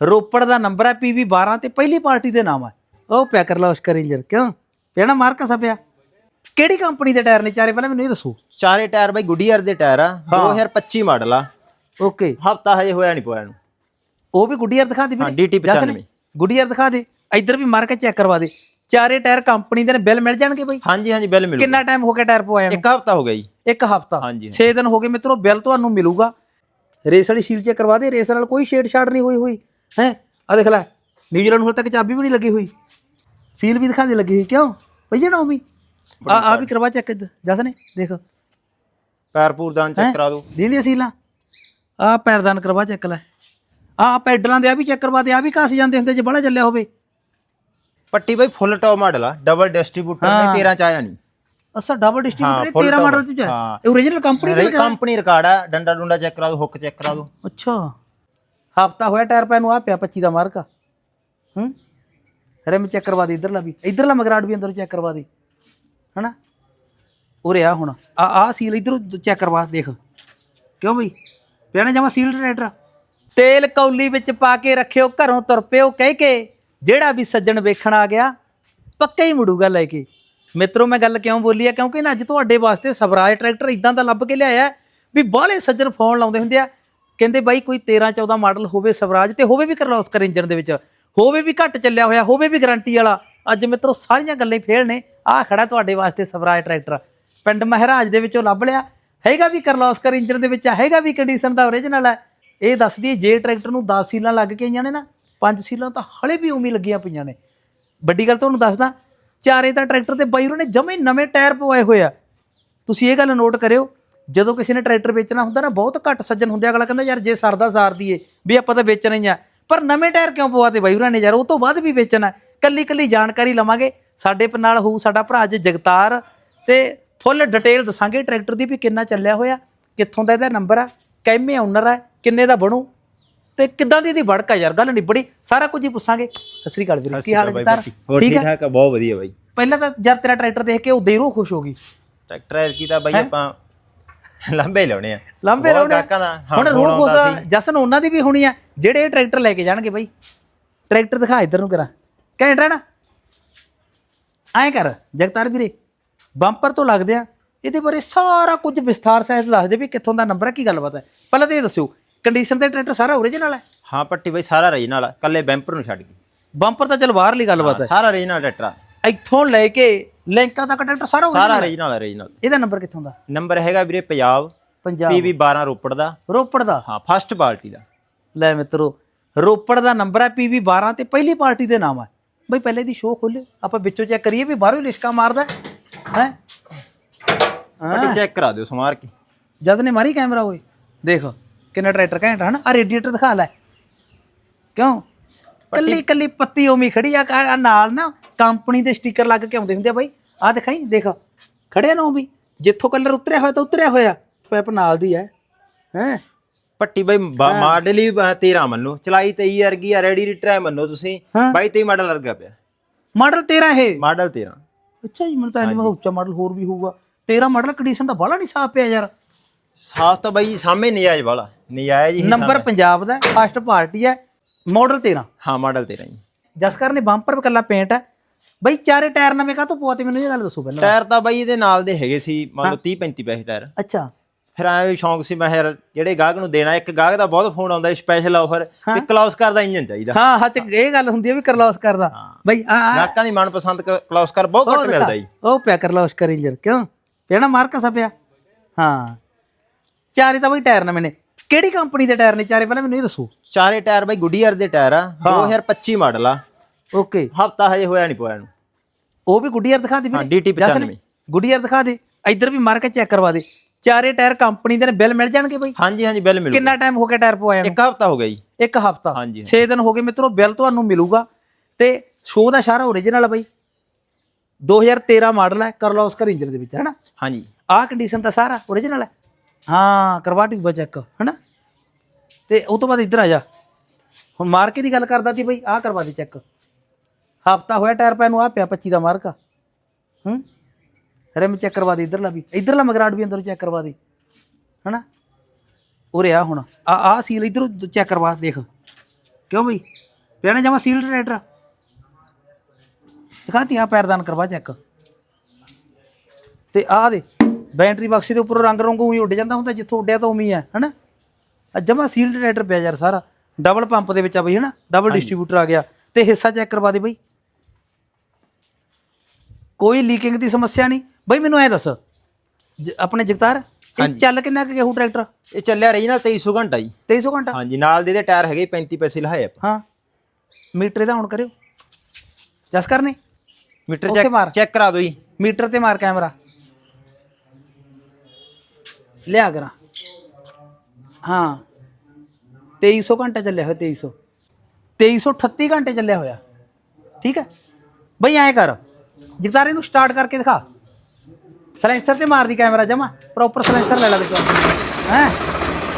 ਰੋਪੜ ਦਾ ਨੰਬਰ ਹੈ ਪੀਵੀ 12 ਤੇ ਪਹਿਲੀ ਪਾਰਟੀ ਦੇ ਨਾਮ ਹੈ। ਉਹ ਪਿਆ ਕਰ ਲਾ ਉਸਕਰ ਇੰਜਰ ਕਿਉਂ? ਪਿਆ ਨਾ ਮਾਰਕਾ ਸਪਿਆ ਕਿਹੜੀ ਕੰਪਨੀ ਦੇ ਟਾਇਰ ਨੇ ਚਾਰੇ? ਪਹਿਲਾਂ ਮੈਨੂੰ ਇਹ ਦੱਸੋ। ਚਾਰੇ ਟਾਇਰ ਬਾਈ ਗੁੱਡੀਅਰ ਦੇ ਟਾਇਰ ਆ 2025 ਮਾਡਲ ਆ। ਓਕੇ। ਹਫਤਾ ਹਜੇ ਹੋਇਆ ਨਹੀਂ ਪੋਇਆ ਨੂੰ ਉਹ ਵੀ ਗੁੱਡੀਅਰ ਦਿਖਾ ਦੇ ਹਾਂ ਡੀਟੀ 95 ਗੁੱਡੀਅਰ ਦਿਖਾ ਦੇ। ਇੱਧਰ ਵੀ ਮਾਰ ਕੇ ਚੈੱਕ ਕਰਵਾ ਦੇ। ਚਾਰੇ ਟਾਇਰ ਕੰਪਨੀ ਦੇ ਨੇ ਬਿੱਲ ਮਿਲ ਜਾਣਗੇ ਬਈ? ਹਾਂਜੀ ਹਾਂਜੀ ਬਿੱਲ ਮਿਲੂ ਕਿੰਨਾ ਟਾਈਮ ਹੋ ਗਿਆ ਟਾਇਰ ਪਵਾਇਆ ਨੂੰ? ਇੱਕ ਹਫਤਾ ਹੋ ਗਿਆ ਜੀ। ਇੱਕ ਹਫਤਾ। ਹਾਂਜੀ 6 ਦਿਨ ਹੋ ਗਏ ਮਿੱਤਰੋ ਬਿੱਲ ਤੁਹਾਨੂੰ ਮਿਲੂਗਾ। ਰੇਸ ਵਾਲੀ ਸੀਲ ਚੈੱਕ ਕਰਵਾ ਦੇ। ਰੇਸ ਨਾਲ ਕੋਈ ਛੇੜ ਛਾੜ ਨਹੀਂ ਹੋਈ ਹੋਈ। ਹੈ? ਆ ਦੇਖ ਲੈ ਨਿਊਜ਼ੀਲੈਂਡ ਹੁਣ ਤੱਕ ਚਾਬੀ ਵੀ ਨਹੀਂ ਲੱਗੀ ਹੋਈ। ਸੀਲ ਵੀ ਦਿਖਾ ਦੇ ਲੱਗੀ ਹੋਈ ਕਿਉਂ? ਪਈ ਜਾਣਾ ਵੀ? ਆ ਆ ਵੀ ਕਰਵਾ ਚੈੱਕ ਜਸ ਨੇ ਦੇਖ। ਪੈਰ ਪੂਰਦਾਨ ਚੈੱਕ ਕਰਾ ਦਿਓ। ਦੀਦੀਆਂ ਸੀਲਾਂ ਆ। ਪੈਰਦਾਨ ਕਰਵਾ ਚੈੱਕ ਲੈ। ਆ ਪੈਡਲਾਂ ਦੇ ਆ ਵੀ ਚੈੱਕ ਕਰਵਾ ਦੇ ਆ ਵੀ ਘਸ ਜਾਂਦੇ ਹੁੰਦੇ ਜੇ ਬੜਾ ਚੱਲਿਆ ਹੋਵੇ। ਪੱਟੀ ਬਾਈ ਫੁੱਲ ਟੌਪ ਮਾਡਲ ਆ ਡਬਲ ਡਿਸਟ੍ਰੀਬਿਊਟਰ ਨੇ 13 ਚ ਆਇਆ ਨਹੀਂ। ਅੱਛਾ double distributor full 13 top, model ਚ ਹਾਂ। ਇਹ origignal ਕੰਪਨੀ ਦਾ ਕੰਪਨੀ ਰਿਕਾਰਡ ਆ ਡੰਡਾ ਡੁੰਡਾ ਚੈੱਕ ਕਰਾ ਦਿਓ ਹੁੱਕ ਚੈੱਕ ਕਰਾ ਦਿਓ। ਅੱਛਾ। ਹਫਤਾ ਹੋਇਆ ਟਾਇਰ ਪੈ ਨੂੰ ਆ ਪਿਆ 25 ਦਾ ਮਾਰਕਾ ਹੂੰ? ਰਿਮ ਚੈੱਕ ਕਰਵਾ ਦੇ, ਇਧਰਲਾ ਵੀ। ਇਧਰਲਾ ਮਗਰਾੜ ਵੀ ਅੰਦਰ ਚੈੱਕ ਕਰਵਾ ਦੇ। ਹਨਾ? ਉਰੇ ਆ ਹੁਣ। ਆ ਆ ਸੀਲ ਇਧਰੋਂ ਚੈੱਕ ਕਰਵਾ, ਦੇਖ। ਕਿਉਂ ਬਈ? ਪਿਆਣਾ ਜਮਾ ਸੀਲ ਟਰੈਕਟਰ ਤੇਲ ਕੌਲੀ ਵਿੱਚ ਪਾ ਕੇ ਰੱਖਿਓ, ਘਰੋਂ ਤੁਰ ਪਿਓ, ਕਹਿ ਕੇ। ਜਿਹੜਾ ਵੀ ਸੱਜਣ ਵੇਖਣ ਆ ਗਿਆ, ਪੱਕਾ ਹੀ ਮੁੜੂਗਾ ਲੈ ਕੇ। ਮਿੱਤਰੋ, ਮੈਂ ਗੱਲ ਕਿਉਂ ਬੋਲੀ ਆ? ਕਿਉਂਕਿ ਨਾ ਅੱਜ ਤੁਹਾਡੇ ਵਾਸਤੇ ਸਵਰਾਜ ਟਰੈਕਟਰ ਇਦਾਂ ਦਾ ਲੱਭ ਕੇ ਲਿਆਇਆ ਵੀ ਬਾਹਲੇ ਸੱਜਣ ਫੋਨ ਲਾਉਂਦੇ ਹੁੰਦੇ ਆ। ਕਹਿੰਦੇ ਬਾਈ ਕੋਈ 13 14 ਮਾਡਲ ਹੋਵੇ ਸਵਰਾਜ ਤੇ ਹੋਵੇ ਵੀ ਕਰਲੋਸਕਰ ਇੰਜਨ ਦੇ ਵਿੱਚ ਹੋਵੇ ਵੀ ਘੱਟ ਚੱਲਿਆ ਹੋਇਆ ਹੋਵੇ ਵੀ ਗਾਰੰਟੀ ਵਾਲਾ ਅੱਜ ਮਿੱਤਰੋ ਸਾਰੀਆਂ ਗੱਲਾਂ ਹੀ ਫੇਲ ਨੇ ਆਹ ਖੜਾ ਤੁਹਾਡੇ ਵਾਸਤੇ ਸਵਰਾਜ ਟਰੈਕਟਰ। ਪਿੰਡ ਮਹਿਰਾਜ ਦੇ ਵਿੱਚੋਂ ਲੱਭ ਲਿਆ ਹੈਗਾ ਵੀ ਕਰਲੋਸਕਰ ਇੰਜਨ ਦੇ ਵਿੱਚ ਆ, ਹੈਗਾ ਵੀ ਕੰਡੀਸ਼ਨ ਦਾ ਓਰੀਜਨਲ ਹੈ। ਇਹ ਦੱਸਦੀ ਜੇ ਟਰੈਕਟਰ ਨੂੰ 10 ਸੀਲਾਂ ਲੱਗ ਕੇ ਆਈਆਂ ਨੇ ਨਾ ਪੰਜ ਸੀਲਾਂ ਤਾਂ ਹਲੇ ਵੀ ਉਵੇਂ ਲੱਗੀਆਂ ਪਈਆਂ ਨੇ। ਵੱਡੀ ਗੱਲ ਤੁਹਾਨੂੰ ਦੱਸਦਾ ਚਾਰੇ ਤਾਂ ਟਰੈਕਟਰ ਤੇ ਬਾਈ ਉਹਨਾਂ ਨੇ ਜਮੇ ਨਵੇਂ ਟਾਇਰ ਪਵਾਏ ਹੋਏ ਆ। ਤੁਸੀਂ ਇਹ ਗੱਲ ਨੋਟ ਕਰਿਓ ਜਦੋਂ ਕਿਸੇ ਨੇ ਟਰੈਕਟਰ ਵੇਚਣਾ ਹੁੰਦਾ ਨਾ ਬਹੁਤ ਘੱਟ ਸੱਜਣ ਹੁੰਦੇ ਆ, ਅਗਲਾ ਕਹਿੰਦਾ ਯਾਰ ਜੇ ਸਰਦਾ ਸਾਰ ਦੀਏ ਵੀ ਆਪਾਂ ਤਾਂ ਵੇਚਣਾ ਹੀ ਆ। ਪਰ ਨਵੇਂ ਟਾਇਰ ਕਿਉਂ ਪਵਾਤੇ ਬਾਈ ਉਹਨਾਂ ਨੇ ਯਾਰ? ਉਹ ਤੋਂ ਬਾਅਦ ਵੀ ਵੇਚਣਾ ਹੈ। ਕੱਲੀ ਕੱਲੀ ਜਾਣਕਾਰੀ ਲਵਾਂਗੇ। ਸਾਡੇ ਪ- ਨਾਲ ਹੋਊ ਸਾਡਾ ਭਰਾ ਜੀ ਜਗਤਾਰ ਤੇ ਫੁੱਲ ਡਿਟੇਲ ਦੱਸਾਂਗੇ ਟਰੈਕਟਰ ਦੀ ਵੀ ਕਿੰਨਾ ਚੱਲਿਆ ਹੋਇਆ ਕਿੱਥੋਂ ਦਾ ਇਹਦਾ ਨੰਬਰ ਆ ਕਿੰਨੇ ਓਨਰ ਆ ਕਿੰਨੇ ਦਾ ਬਣੂ ਤੇ ਕਿੱਦਾਂ ਦੀ ਇਹਦੀ ਵੜਕਾ ਯਾਰ? ਗੱਲ ਨਿਬੜੀ ਸਾਰਾ ਕੁਝ ਹੀ ਪੁੱਛਾਂਗੇ। ਸਤਿ ਸ੍ਰੀ ਅਕਾਲ ਵੀਰੇ ਕੀ ਹਾਲ ਹੈ ਜਗਤਾਰ ਹੋਰ ਠੀਕ ਠੀਕ ਆ? ਠਾਕ ਆ? ਬਹੁਤ ਵਧੀਆ ਬਾਈ। ਪਹਿਲਾਂ ਤਾਂ ਯਾਰ ਤੇਰਾ ਟਰੈਕਟਰ ਦੇਖ ਕੇ ਉਹ ਦੇਰੋ ਖੁਸ਼ ਹੋ ਗਈ। ਟਰੈਕਟਰ ਐਰ ਕੀ ਤਾਂ ਬਾਈ ਆਪਾਂ ਲੰਬੇ ਲਾਉਣੇ ਆ। ਲੰਬੇ ਲਾਉਣੇ। ਗਾਹਕਾਂ ਦਾ ਹਾਂ, ਹੁਣ ਰੂਹ ਖੁਸ਼ ਜਸਨ ਉਹਨਾਂ ਦੀ ਵੀ ਹੋਣੀ ਆ। ਜਿਹੜੇ ਇਹ ਟਰੈਕਟਰ ਲੈ ਕੇ ਜਾਣਗੇ ਬਾਈ। ਟਰੈਕਟਰ ਦਿਖਾ ਇੱਧਰ ਨੂੰ ਕਰਾ। ਘੈਂਟ ਹੈ ਨਾ ਐਂ ਕਰ ਜਗਤਾਰ ਵੀਰੇ ਬੰਪਰ ਤੋਂ ਲੱਗਦੇ ਆ। ਇਹਦੇ ਬਾਰੇ ਸਾਰਾ ਕੁਝ ਵਿਸਥਾਰ ਸਹਿਤ ਦੱਸ ਦੇ ਵੀ ਕਿੱਥੋਂ ਦਾ ਨੰਬਰ ਹੈ ਕੀ ਗੱਲਬਾਤ ਹੈ ਪਹਿਲਾਂ ਤਾਂ ਇਹ ਦੱਸਿਓ ਕੰਡੀਸ਼ਨ ਤੇ ਟਰੈਕਟਰ ਸਾਰਾ ਓਰੀਜਨਲ ਹੈ ਹਾਂ ਪੱਟੀ ਬਾਈ ਸਾਰਾ ਰੀਜਨਲ ਆ। ਕੱਲੇ ਬੈਂਪਰ ਨੂੰ ਛੱਡ ਕੇ ਬੰਪਰ ਤਾਂ ਚਲ ਬਾਹਰਲੀ ਗੱਲਬਾਤ ਹੈ ਸਾਰਾ ਰੀਜਨਲ ਟਰੈਕਟਰ ਇੱਥੋਂ ਲੈ ਕੇ ਲੈਂਕਾਂ ਤੱਕ ਟਰੈਕਟਰ ਸਾਰਾ original ਸਾਰਾ ਹੈ। ਰੀਜਨਲ ਇਹਦਾ ਨੰਬਰ ਕਿੱਥੋਂ ਦਾ? ਨੰਬਰ ਹੈਗਾ ਵੀਰੇ ਪੰਜਾਬ। ਪੰਜਾਬ। ਪੀਵੀ 12 ਰੋਪੜ ਦਾ। ਰੋਪੜ ਦਾ? ਹਾਂ ਫਸਟ ਪਾਰਟੀ ਦਾ। ਲੈ ਮਿੱਤਰੋ ਰੋਪੜ ਦਾ ਨੰਬਰ ਹੈ ਪੀਵੀ 12 ਤੇ ਪਹਿਲੀ ਪਾਰਟੀ ਦੇ ਨਾਮ ਹੈ। ਬਈ ਪਹਿਲੇ ਦੀ ਸ਼ੋਅ ਖੋਲੇ ਆਪਾਂ ਵਿੱਚੋਂ ਚੈੱਕ ਕਰੀਏ ਵੀ ਬਾਹਰੋਂ ਹੀ ਲਿਸ਼ਕਾ ਮਾਰਦਾ ਹੈ। ਪੱਟੀ ਚੈੱਕ ਕਰਾ ਦਿਓ ਸਮਾਰ ਕੇ। ਜਦ ਨੇ ਮਾਰੀ ਕੈਮਰਾ ਓਏ ਦੇਖ ਕਿੰਨਾ ਟਰੈਕਟਰ ਘੈਂਟ ਹੈ ਨਾ ਆ ਰੇਡੀਏਟਰ ਦਿਖਾ ਲੈ। ਕਿਉਂ? ਕੱਲੀ ਕੱਲੀ ਪੱਤੀ ਓਮੀ ਖੜੀ ਆ ਨਾਲ ਨਾ। ਕੰਪਨੀ ਦੇ ਸਟicker ਲੱਗ ਕੇ ਆਉਂਦੇ ਹੁੰਦੇ ਆ ਬਾਈ। ਆ ਦਿਖਾਈ ਦੇਖ। ਖੜੇ ਨਾ ਉਹ ਵੀ। ਜਿੱਥੋਂ ਕਲਰ ਉਤਰਿਆ ਹੋਇਆ ਤਾਂ ਉਤਰਿਆ ਹੋਇਆ। ਪੈਪ ਨਾਲ ਦੀ ਹੈ। ਹੈ? ਪੱਟੀ ਬਾਈ ਮਾਡਲ ਹੀ। 13 ਮੰਨੋ। ਚਲਾਈ 23 ਵਰਗੀ ਆ ਰੈਡੀ ਰਿਟਰ ਮੰਨੋ ਤੁਸੀਂ। 22 23 ਮਾਡਲ ਵਰਗਾ ਪਿਆ। ਮਾਡਲ 13 ਹੈ ਮਾਡਲ 13 ਅੱਛਾ ਜੀ ਮੈਨੂੰ ਤਾਂ ਐਂ ਉੱਚਾ ਮਾਡਲ ਹੋਰ ਵੀ ਹੋਊਗਾ। 13 ਮਾਡਲ ਕੰਡੀਸ਼ਨ ਤਾਂ ਬਾਹਲਾ ਨਹੀਂ ਸਾਫ਼ ਪਿਆ ਯਾਰ। ਸਾਫ਼ ਤਾਂ ਬਾਈ ਸਾਹਮਣੇ ਨਜਾਇਜ਼ ਵਾਲਾ ਨਜਾਇਜ਼ ਹੀ ਨੰਬਰ ਪੰਜਾਬ ਦਾ ਫਸਟ ਪਾਰਟੀ ਹੈ। ਮਾਡਲ 13 ਹਾਂ ਮਾਡਲ 13 ਜੀ। ਜਸਕਰ ਨੇ ਬੰਪਰ ਵੀ ਕੱਲਾ ਪੇਂਟ ਹੈ। ਬਈ ਚਾਰੇ ਟਾਇਰ ਨਵੇਂ ਕਾ ਤੋਂ ਪਵਾਤੇ ਮੈਨੂੰ ਇਹ ਗੱਲ ਦੱਸੋ ਪਹਿਲਾਂ। ਟਾਇਰ ਤਾਂ ਬਾਈ ਇਹਦੇ ਨਾਲ ਦੇ ਹੈਗੇ ਸੀ ਮੰਨ ਲਓ 30 35 ਪੈਸੇ ਟਾਇਰ। ਅੱਛਾ। ਫਿਰ ਐਂ ਵੀ ਸ਼ੌਂਕ ਸੀ ਮੈਂ ਯਾਰ ਜਿਹੜੇ ਗਾਹਕ ਨੂੰ ਦੇਣਾ ਇੱਕ ਗਾਹਕ ਦਾ ਬਹੁਤ ਫੋਨ ਆਉਂਦਾ ਸਪੈਸ਼ਲ ਆਫਰ ਵੀ ਕਲੌਸਕਰ ਦਾ ਇੰਜਨ ਚਾਹੀਦਾ। ਹਾਂ ਹੱਥ 'ਚ ਇਹ ਗੱਲ ਹੁੰਦੀ ਹੈ ਵੀ ਕਰਲੋਸ ਕਰਦਾ ਬਈ ਆ ਗਾਹਕਾਂ ਦੀ ਮਨਪਸੰਦ ਕਲੌਸਕਰ ਬਹੁਤ ਉਹ ਘੱਟ। ਮਿਲਦਾ ਜੀ। ਉਹ ਪਿਆ ਕਰਲੋਸ ਕਰਿੰਜਰ ਕਿਉਂ? ਪਿਆ ਨਾ ਮਾਰਕਾ ਸਪਿਆ ਹਾਂ। ਚਾਰੇ ਤਾਂ ਬਈ ਟਾਇਰ ਨਵੇਂ ਨੇ। ਕਿਹੜੀ ਕੰਪਨੀ ਦੇ ਟਾਇਰ ਨੇ ਚਾਰੇ? ਪਹਿਲਾਂ ਮੈਨੂੰ ਇਹ ਦੱਸੋ। ਚਾਰੇ ਟਾਇਰ ਬਾਈ ਗੁੱਡੀਅਰ ਦੇ ਟਾਇਰ ਆ 2025 ਮਾਡਲ ਆ। ਓਕੇ। ਹਫਤਾ ਹਜੇ ਹੋਇਆ ਨਹੀਂ ਪੋਇਆ ਨੂੰ ਉਹ ਵੀ ਗੁੱਡੀਅਰ ਦਿਖਾ ਦੇ ਹਾਂ ਵੀਰੇ। ਡੀਟੀ 95 ਗੁੱਡੀਅਰ ਦਿਖਾ ਦੇ। ਇੱਧਰ ਵੀ ਮਾਰ ਕੇ ਚੈੱਕ ਕਰਵਾ ਦੇ। ਚਾਰੇ ਟਾਇਰ ਕੰਪਨੀ ਦੇ ਨੇ ਬਿੱਲ ਮਿਲ ਜਾਣਗੇ ਬਈ? ਹਾਂਜੀ ਹਾਂਜੀ ਬਿੱਲ ਮਿਲੂ ਕਿੰਨਾ ਟਾਈਮ ਹੋ ਗਿਆ ਟਾਇਰ ਪਵਾਇਆ ਨੂੰ? ਇੱਕ ਹਫਤਾ ਹੋ ਗਿਆ ਜੀ। ਇੱਕ ਹਫਤਾ। ਹਾਂਜੀ। 6 ਦਿਨ ਹੋ ਗਏ ਮਿੱਤਰੋ ਬਿੱਲ ਤੁਹਾਨੂੰ ਮਿਲੂਗਾ। ਤੇ ਸ਼ੋਅ ਦਾ ਸਾਰਾ ਓਰੀਜਨਲ ਬਈ। 2013 ਮਾਡਲ ਹੈ ਕਰਲੋਸਕਰ ਇੰਜਨ ਦੇ ਵਿੱਚ ਹੈ ਨਾ ਹਾਂਜੀ। ਆਹ ਕੰਡੀਸ਼ਨ ਤਾਂ ਸਾਰਾ ਓਰੀਜਨਲ ਹੈ ਹਾਂ ਕਰਵਾ ਟਿਊਬ ਚੈੱਕ ਹੈਨਾ? ਤੇ ਉਹ ਤੋਂ ਬਾਅਦ ਇੱਧਰ ਆ ਜਾ। ਹੁਣ ਮਾਰਕੇ ਦੀ ਗੱਲ ਕਰਦਾ ਸੀ ਬਈ ਆਹ ਕਰਵਾ ਦੇ ਚੈੱਕ ਹਫਤਾ ਹੋਇਆ ਟਾਇਰ ਪੈ ਨੂੰ ਆ ਪਿਆ 25 ਦਾ ਮਾਰਕਾ ਹੂੰ? ਰਿਮ ਚੈੱਕ ਕਰਵਾ ਦੇ ਇੱਧਰਲਾ ਵੀ। ਇੱਧਰਲਾ ਮਗਰਾਟ ਵੀ ਅੰਦਰ ਚੈੱਕ ਕਰਵਾ ਦੇ। ਹੈਨਾ? ਉਰੇ ਆ ਹੁਣ। ਆ ਆ ਸੀਲ ਇੱਧਰੋਂ ਚੈੱਕ ਕਰਵਾ ਦੇਖ। ਕਿਉਂ ਬਈ? ਪਿਆਣਾ ਜਮਾ ਸੀਲਡ ਟਰੈਕਟਰ ਦਿਖਾਤੀ ਆ ਪੈਰਦਾਨ ਕਰਵਾ ਚੈੱਕ ਤੇ ਆ ਦੇ ਬੈਟਰੀ ਬਕਸੇ ਦੇ ਉੱਪਰ ਰੰਗ ਰੰਗੂ ਹੀ ਉੱਡ ਜਾਂਦਾ ਹੁੰਦਾ ਜਿੱਥੋਂ ਉੱਡਿਆ ਤਾਂ ਉਵੇਂ ਹੀ ਆ ਹਨਾ? ਆ ਜਮਾ ਸੀਲਡ ਟਰੈਕਟਰ ਪਿਆ ਯਾਰ ਸਾਰਾ। ਡਬਲ ਪੰਪ ਦੇ ਵਿੱਚ ਆ ਬਈ ਹਨਾ? ਡਬਲ ਡਿਸਟ੍ਰੀਬਿਊਟਰ ਆ ਗਿਆ। ਤੇ ਹਿੱਸਾ ਚੈੱਕ ਕਰਵਾ ਦੇ ਬਈ। ਕੋਈ ਲੀਕਿੰਗ ਦੀ ਸਮੱਸਿਆ ਨਹੀਂ। ਬਈ ਮੈਨੂੰ ਐ ਦੱਸ ਜ- ਆਪਣੇ ਜਗਤਾਰ ਇਹ ਚੱਲ ਕਿੰਨਾ ਕੁ ਗਿਆ ਹੂ ਟਰੈਕਟਰ ਇਹ ਚੱਲਿਆ ਰਹੀ ਨਾ 2300 ਘੰਟਾ ਜੀ। 2300 ਘੰਟਾ? ਹਾਂਜੀ ਨਾਲ ਦੇ ਇਹਦੇ ਟਾਇਰ ਹੈਗੇ 35 ਪੈਸੇ ਲਹਾਏ ਆਪਾਂ। ਹਾਂ। ਮੀਟਰ ਇਹਦਾ ਹੁਣ ਕਰਿਓ। ਜਸ ਕਰਨੇ? ਮੀਟਰ ਉੱਥੇ ਮਾਰ। ਚੈੱਕ ਚੈੱਕ ਕਰਾ ਦਿਓ ਜੀ। ਮੀਟਰ ਤੇ ਮਾਰ ਕੈਮਰਾ। ਲਿਆ ਕਰਾਂ। ਹਾਂ। 2300 ਘੰਟਾ ਚੱਲਿਆ ਹੋਇਆ 2300 2338 ਘੰਟੇ ਚੱਲਿਆ ਹੋਇਆ। ਠੀਕ ਹੈ? ਬਈ ਐਂ ਕਰ। ਜਗਤਾਰ ਇਹਨੂੰ ਸਟਾਰਟ ਕਰਕੇ ਦਿਖਾ। ਸਲੈਂਸਰ ਤੇ ਮਾਰ ਦੀ ਕੈਮਰਾ ਜਮਾ ਪ੍ਰੋਪਰ ਸਲੈਂਸਰ ਲੈ ਲੈ ਵਿੱਚ। ਹੈ?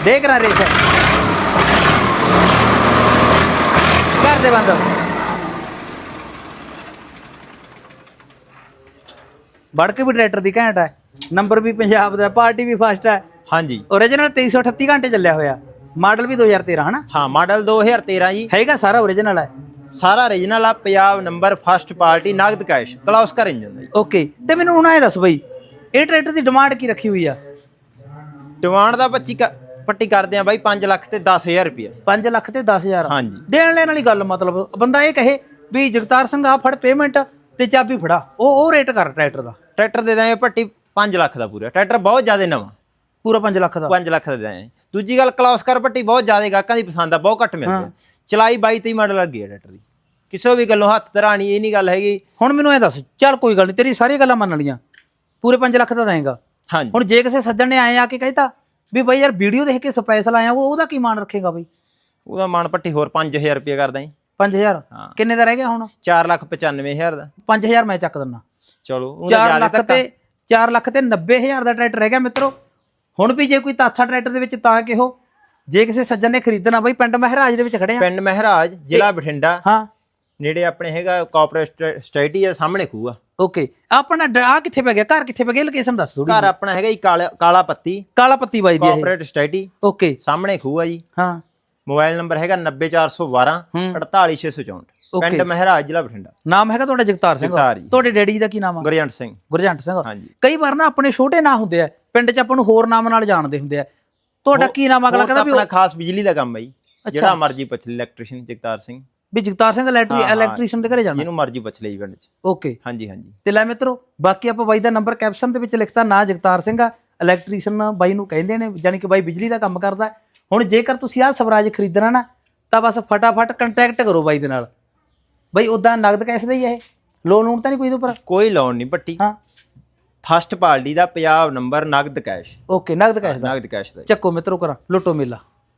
ਦੇਖ ਰਾਂ ਰੇਸ ਕਰ ਦੇ ਬੰਦ। ਵੜ ਕੇ ਵੀ ਟਰੈਕਟਰ ਦੀ ਘੈਂਟ ਹੈ। ਨੰਬਰ ਵੀ ਪੰਜਾਬ ਦਾ ਪਾਰਟੀ ਵੀ ਫਸਟ ਹੈ। ਹਾਂਜੀ। ਓਰੀਜਨਲ 2338 ਘੰਟੇ ਚੱਲਿਆ ਹੋਇਆ। ਮਾਡਲ ਵੀ 2013 ਹਨਾ? ਹਾਂ ਮਾਡਲ 2013 ਜੀ। ਹੈਗਾ ਸਾਰਾ ਓਰੀਜਨਲ ਹੈ। ਸਾਰਾ ਰੀਜਨਲ ਆ ਪੰਜਾਬ ਨੰਬਰ ਫਸਟ ਪਾਰਟੀ ਨਗਦ ਕੈਸ਼ ਕਲਾਸਕਰ ਇੰਜਨ ਦਾ ਜੀ। ਓਕੇ ਤੇ ਮੈਨੂੰ ਹੁਣ ਇਹ ਦੱਸ ਬਈ ਇਹ ਟਰੈਕਟਰ ਦੀ ਡਿਮਾਂਡ ਕੀ ਰੱਖੀ ਹੋਈ ਆ? ਡਿਮਾਂਡ ਦਾ 25 ਕ- ਪੱਟੀ ਕਰਦੇ ਆ ਬਾਈ 5 ਲੱਖ ਤੇ 10000 ਰੁਪਇਆ। 5 ਲੱਖ ਤੇ 10000 ਹਾਂਜੀ। ਦੇਣ ਲੈਣ ਵਾਲੀ ਗੱਲ ਮਤਲਬ ਬੰਦਾ ਇਹ ਕਹੇ ਵੀ ਜਗਤਾਰ ਸਿੰਘ ਆ ਫੜ ਪੇਮੈਂਟ ਤੇ ਚਾਬੀ ਫੜਾ ਉਹ ਉਹ ਰੇਟ ਕਰ ਟਰੈਕਟਰ ਦਾ। ਟਰੈਕਟਰ ਦੇ ਦਾਂਗੇ ਪੱਟੀ 5 ਲੱਖ ਦਾ ਪੂਰਾ। ਟਰੈਕਟਰ ਬਹੁਤ ਜ਼ਿਆਦਾ ਨਵਾਂ। ਪੂਰਾ 5 ਲੱਖ ਦਾ। 5 ਲੱਖ ਦਾ ਦੇ ਦਾਂਗੇ। ਦੂਜੀ ਗੱਲ ਕਲਾਸਕਰ ਪੱਟੀ ਬਹੁਤ ਜ਼ਿਆਦਾ ਗਾਹਕਾਂ ਦੀ ਪਸੰਦ ਆ ਬਹੁਤ ਘੱਟ ਮਿਲਦੀ ਆ। ਚਲਾਈ 22 23 ਮਾਡਲ ਲੱਗੀ ਆ ਟਰੈਕਟਰ ਦੀ। ਕਿਸੇ ਵੀ ਗੱਲੋਂ ਹੱਥ ਧਰਾਣੀ ਇਹ ਨਹੀਂ ਗੱਲ ਹੈਗੀ। ਹੁਣ ਮੈਨੂੰ ਇਹ ਦੱਸ ਚੱਲ ਕੋਈ ਗੱਲ ਨਹੀਂ ਤੇਰੀ ਸਾਰੀਆਂ ਗੱਲਾਂ ਮੰਨ ਲਈਆਂ। ਪੂਰੇ 5 ਲੱਖ ਦਾ ਦੇਂਗਾ। ਹਾਂਜੀ। ਹੁਣ ਜੇ ਕਿਸੇ ਸੱਜਣ ਨੇ ਆਏ ਆ ਕੇ ਕਹਿਤਾ ਵੀ ਬਈ ਯਾਰ ਵੀਡੀਓ ਦੇਖ ਕੇ ਸਪੈਸ਼ਲ ਆਇਆ ਉਹ ਉਹਦਾ ਕੀ ਮਾਨ ਰੱਖੇਗਾ ਬਈ? ਉਹਦਾ ਮਾਨ ਪੱਟੀ ਹੋਰ 5000 ਰੁਪਇਆ ਕਰਦਾ ਜੀ। 5000 ਹਾਂ। ਕਿੰਨੇ ਦਾ ਰਹਿ ਗਿਆ ਹੁਣ? 4 ਲੱਖ 95000 ਦਾ। 5000 ਮੈਂ ਚੱਕ ਦਿੰਨਾ ਚਲੋ ਉਹਦਾ 4 ਜ਼ਿਆਦਾ ਲੱਖ ਤੇ 4 ਲੱਖ ਤੇ 90000 ਦਾ ਟਰੈਕਟਰ ਰਹਿ ਗਿਆ ਮਿੱਤਰੋ। ਹੁਣ ਵੀ ਜੇ ਕੋਈ ਤਾਥਾ ਟਰੈਕਟਰ ਦੇ ਵਿੱਚ ਤਾਂ ਕਿਹੋ। ਜੇ ਕਿਸੇ ਸੱਜਣ ਨੇ ਖਰੀਦਣਾ ਬਈ ਪਿੰਡ ਮਹਿਰਾਜ ਦੇ ਵਿੱਚ ਖੜੇ ਆ। ਪਿੰਡ ਮਹਿਰਾਜ ਜ਼ਿਲ੍ਹਾ ਬਠਿੰਡਾ। ਹਾਂ। ਨੇੜੇ ਆਪਣੇ ਹੈਗਾ ਕਾਰਪੋਰੇਟ ਸਟੇਟੀ ਆ ਸਾਹਮਣੇ ਖੂਹ ਆ ਓਕੇ। ਆਪਣਾ ਆ ਕਿੱਥੇ ਪੈ ਗਿਆ? ਘਰ ਕਿੱਥੇ ਪੈ ਗਿਆ? ਲੋਕੇਸ਼ਨ ਦੱਸ ਥੋੜੀ ਘਰ ਆਪਣਾ ਹੈਗਾ ਜੀ ਕਾਲਾ ਕਾਲਾ ਪੱਤੀ। ਕਾਲਾ ਪੱਤੀ ਬਾਈ ਦੀ ਕਾਰਪੋਰੇਟ ਸਟੇਟੀ ਓਕੇ। ਸਾਹਮਣੇ ਖੂਹ ਆ ਜੀ। ਹਾਂ। ਮੋਬਾਈਲ ਨੰਬਰ ਹੈਗਾ 90412 ਹੂੰ। 48664 Okay. ਪਿੰਡ ਮਹਿਰਾਜ ਜ਼ਿਲ੍ਹਾ ਬਠਿੰਡਾ। ਨਾਮ ਹੈਗਾ ਤੁਹਾਡਾ ਜਗਤਾਰ ਸਿੰਘ। ਤੁਹਾਡੇ ਡੈਡੀ ਦਾ ਕੀ ਨਾਮ ਆ? ਗੁਰਜੰਟ ਸਿੰਘ। ਗੁਰਜੰਟ ਸਿੰਘ। ਹਾਂਜੀ। ਕਈ ਵਾਰ ਨਾ ਆਪਣੇ ਛੋਟੇ ਨਾਂ ਹੁੰਦੇ ਆ। ਪਿੰਡ 'ਚ ਆਪਾਂ ਨੂੰ ਹੋਰ ਨਾਮ ਨਾਲ ਜਾਣਦੇ ਹੁੰਦੇ ਆ। ਤੁਹਾਡਾ ਕੀ ਨਾਮ ਅਗਲਾ? ਕਹਿੰਦਾ ਵੀ ਆਪਣਾ ਖਾਸ ਬਿਜਲੀ ਦਾ ਕੰਮ ਹੈ ਜੀ। ਜਿਹੜਾ ਮਰਜ਼ੀ ਪੁੱਛ ਲੈ ਇਲੈਕਟ੍ਰੀਸ਼ੀਅਨ ਜਗਤਾਰ ਸਿੰਘ। ਵੀ ਜਗਤਾਰ ਸਿੰਘ। ਇਲੈਕਟ੍ਰੀਸ਼ੀਅਨ ਦੇ ਘਰੇ ਜਾਣਾ? ਜਿਹਨੂੰ ਮਰਜ਼ੀ ਪੁੱਛ ਲਈ ਪਿੰਡ 'ਚ। ਓਕੇ ਹਾਂਜੀ ਹਾਂਜੀ। ਤੇ ਲੈ ਮਿੱਤਰੋ ਬਾਕੀ ਆਪਾਂ ਬਾਈ ਦਾ ਨੰਬਰ ਕੈਪਸ਼ਨ ਦੇ ਵਿੱਚ ਲਿਖਤਾ ਨਾ ਜਗਤਾਰ ਸਿੰਘ ਆ। ਇਲੈਕਟ੍ਰੀਸ਼ੀਅਨ ਬਾਈ ਨੂੰ ਕਹਿੰਦੇ ਨੇ ਯਾਨੀ ਕਿ ਬਾਈ ਬਿਜਲੀ ਦਾ ਕੰਮ ਕਰਦਾ। ਹੁਣ ਜੇਕਰ ਤੁਸੀਂ ਆਹ ਸਵਰਾਜ ਖਰੀਦਣਾ ਨਾ ਤਾਂ ਬਸ ਫਟਾਫਟ ਕੰਟੈਕਟ ਕਰੋ ਬਾਈ ਦੇ ਨਾਲ। ਬਾਈ ਉਦਾਂ ਨਗਦ ਕੈਸ਼ ਦਾ ਹੀ ਹੈ ਇਹ। ਲੋਨ ਲੋਨ ਤਾਂ ਨਹੀਂ ਕੋਈ ਇਹਦੇ ਉੱਪਰ? ਕੋਈ ਲੋਨ ਨਹੀਂ ਪੱਟੀ। ਹਾਂ। ਫਸਟ ਪਾਰਟੀ ਦਾ ਪੰਜਾਬ ਨੰਬਰ ਨਗਦ ਕੈਸ਼ ਓਕੇ ਨਗਦ ਕੈਸ਼ ਦਾ। ਨਗਦ ਕੈਸ਼ ਦਾ ਜੀ। ਚੱਕੋ ਮਿੱਤਰੋ ਕਰਾਂ ਲੁੱਟੋ ਮੇਲਾ।